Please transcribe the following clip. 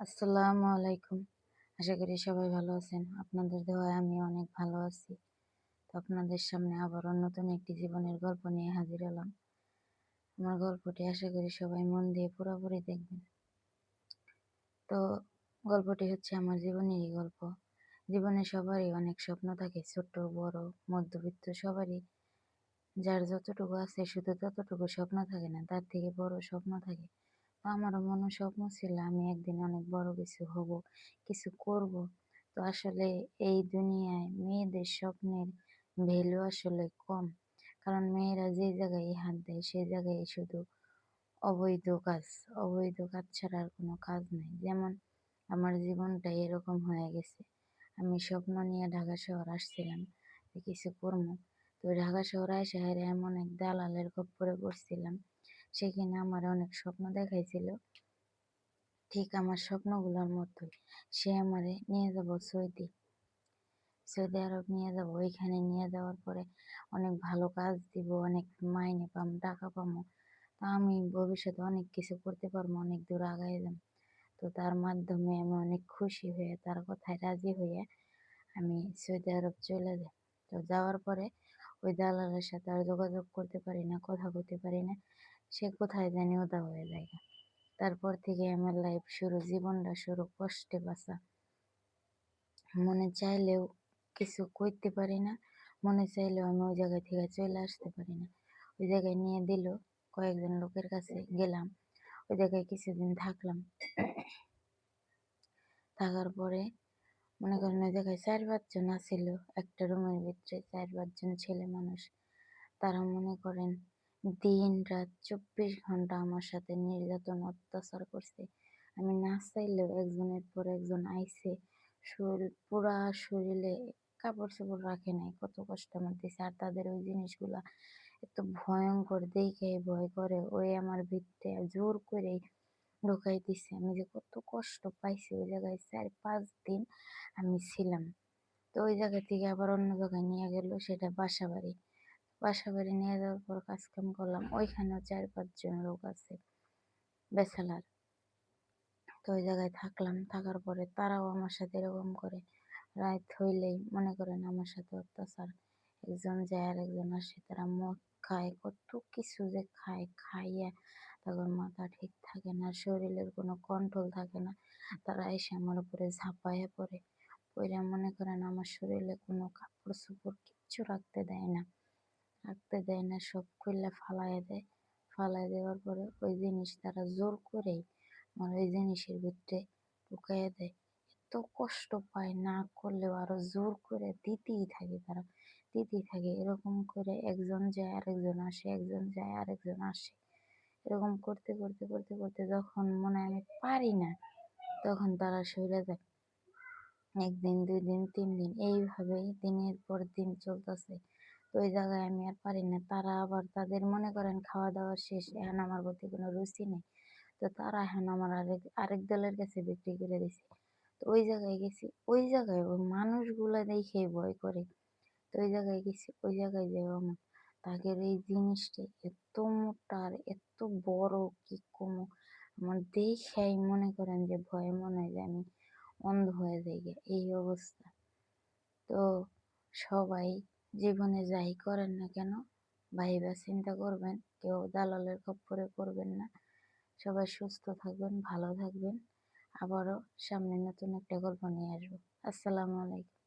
আসসালামু আলাইকুম। আশা করি সবাই ভালো আছেন। আপনাদের দোয়ায় আমি অনেক ভালো আছি। তো আপনাদের সামনে আবারও নতুন একটি জীবনের গল্প নিয়ে হাজির হলাম। আমার গল্পটি আশা করি সবাই মন দিয়ে পুরোপুরি দেখবেন। তো গল্পটি হচ্ছে আমার জীবনেরই গল্প। জীবনে সবারই অনেক স্বপ্ন থাকে ছোট বড়, মধ্যবিত্ত সবারই। যার যতটুকু আছে, শুধু ততটুকু স্বপ্ন থাকে না, তার থেকে বড় স্বপ্ন থাকে। আমারও মনে স্বপ্ন ছিল আমি একদিন অনেক বড় কিছু হব, কিছু করব। তো আসলে এই দুনিয়ায় মেয়েদের স্বপ্নের ভ্যালু আসলে কম। কারণ মেয়েরা যে জায়গায় হাত দেয় সেই জায়গায় শুধু অবৈধ কাজ অবৈধ কাজ ছাড়া আর কোনো কাজ নেই। যেমন আমার জীবনটা এরকম হয়ে গেছে। আমি স্বপ্ন নিয়ে ঢাকা শহর আসছিলাম কিছু করব। তো ঢাকা শহর এসে এমন এক দালালের খপ্পরে পড়ছিলাম। সেখানে আমার অনেক স্বপ্ন দেখাইছিল। ঠিক আমার স্বপ্নগুলোর মতোই সে আমারে নিয়ে যাব সৌদি। সৌদি আরব নিয়ে যাব, ওইখানে নিয়ে যাওয়ার পরে অনেক ভালো কাজ দিব, অনেক মাইনে পাম, টাকা পামো। তা আমি ভবিষ্যতে অনেক কিছু করতে পারব, অনেক দূর আগাই যাব তো তার মাধ্যমে আমি অনেক খুশি হয়ে, তার কথায় রাজি হয়ে আমি সৌদি আরব চলে যাই। তো যাওয়ার পরে ওই দালালের সাথে আর যোগাযোগ করতে পারি না, কথা বলতে পারি না। সে কোথায় জানি ওদা হয়ে যায়। তারপর থেকে আমার লাইফ শুরু, জীবনটা শুরু কষ্টে বাঁচা। মনে চাইলেও কিছু করতে পারি না, মনে চাইলেও আমি ওই জায়গা থেকে চলে আসতে পারি না। ওই জায়গায় নিয়ে দিল, কয়েকজন লোকের কাছে গেলাম। ওই জায়গায় কিছুদিন থাকলাম। থাকার পরে মনে করেন ওই জায়গায় চার পাঁচজন আছিল, একটা রুমের ভিতরে চার পাঁচজন ছেলে মানুষ। তারা মনে করেন দিন রাত চব্বিশ ঘণ্টা আমার সাথে নির্যাতন, অত্যাচার করছে। আমি না চাইলেও একজনের পর একজন আইসে শরীর, পুরা শরীরে কাপড় চোপড় রাখে নাই, কত কষ্ট আমার দিছে আর তাদের ওই জিনিসগুলা এত ভয়ঙ্কর, দেখে ভয় করে। ওই আমার ভিতরে জোর করে ঢুকাই দিছে আমি যে কত কষ্ট পাইছি ওই জায়গায় চার পাঁচ দিন আমি ছিলাম। তো ওই জায়গা থেকে আবার অন্য জায়গায় নিয়ে গেল, সেটা বাসা বাড়ি বাসা বাড়ি নিয়ে যাওয়ার পর কাজকাম করলাম, ওইখানেও চার পাঁচজন লোক আছে, বেসালার। তো ওই জায়গায় থাকলাম, থাকার পরে তারাও আমার সাথে এরকম করে রাত হইলেই মনে করেন আমার সাথে অত্যাচার। একজন যায় আর একজন আসে, তারা মদ খায়, কত কিছু যে খায়, খাইয়া তারপর মাথা ঠিক থাকে না, শরীরের কোনো কন্ট্রোল থাকে না, তারা এসে আমার উপরে ঝাঁপাইয়া পড়ে। পড়ে মনে করেন আমার শরীরে কোনো কাপড় চোপড় কিচ্ছু রাখতে দেয় না, রাখতে দেয় না, সব খুললে ফালাইয়া দেয়। ফালাই দেওয়ার পরে ওই জিনিস তারা জোর করেই আমার ওই জিনিসের ভিতরে ঢুকাইয়া দেয়। এত কষ্ট পায়, না করলেও আরও জোর করে দিতেই থাকে তারা, দিতেই থাকে। এরকম করে একজন যায় আরেকজন আসে, একজন যায় আরেকজন আসে। এরকম করতে করতে করতে করতে যখন মনে আমি পারি না, তখন তারা সরে যায় একদিন, দুই দিন, তিন দিন এইভাবেই দিনের পর দিন চলতেছে। তো ওই জায়গায় আমি আর পারি না। তারা আবার তাদের মনে করেন খাওয়া দাওয়া শেষ, এখন আমার প্রতি কোনো রুচি নেই। তো তারা এখন আমার আরেক আরেক দলের কাছে বিক্রি করে দিছে। তো ওই জায়গায় গেছি, ওই জায়গায় ওই মানুষগুলা দেখে ভয় করে। তো ওই জায়গায় গেছি, ওই জায়গায় যাই আমার। তাদের এই জিনিসটা এত মোটা আর এত বড় কি কমো আমার দেখেই মনে করেন যে ভয়ে মনে হয় যে আমি অন্ধ হয়ে যাই এই অবস্থা। তো সবাই জীবনে যাই করেন না কেন, ভাইবা চিন্তা করবেন, কেউ দালালের খপ্পরে করবেন না। সবাই সুস্থ থাকবেন, ভালো থাকবেন। আবারও সামনে নতুন একটা গল্প নিয়ে আসব। আসসালামু আলাইকুম।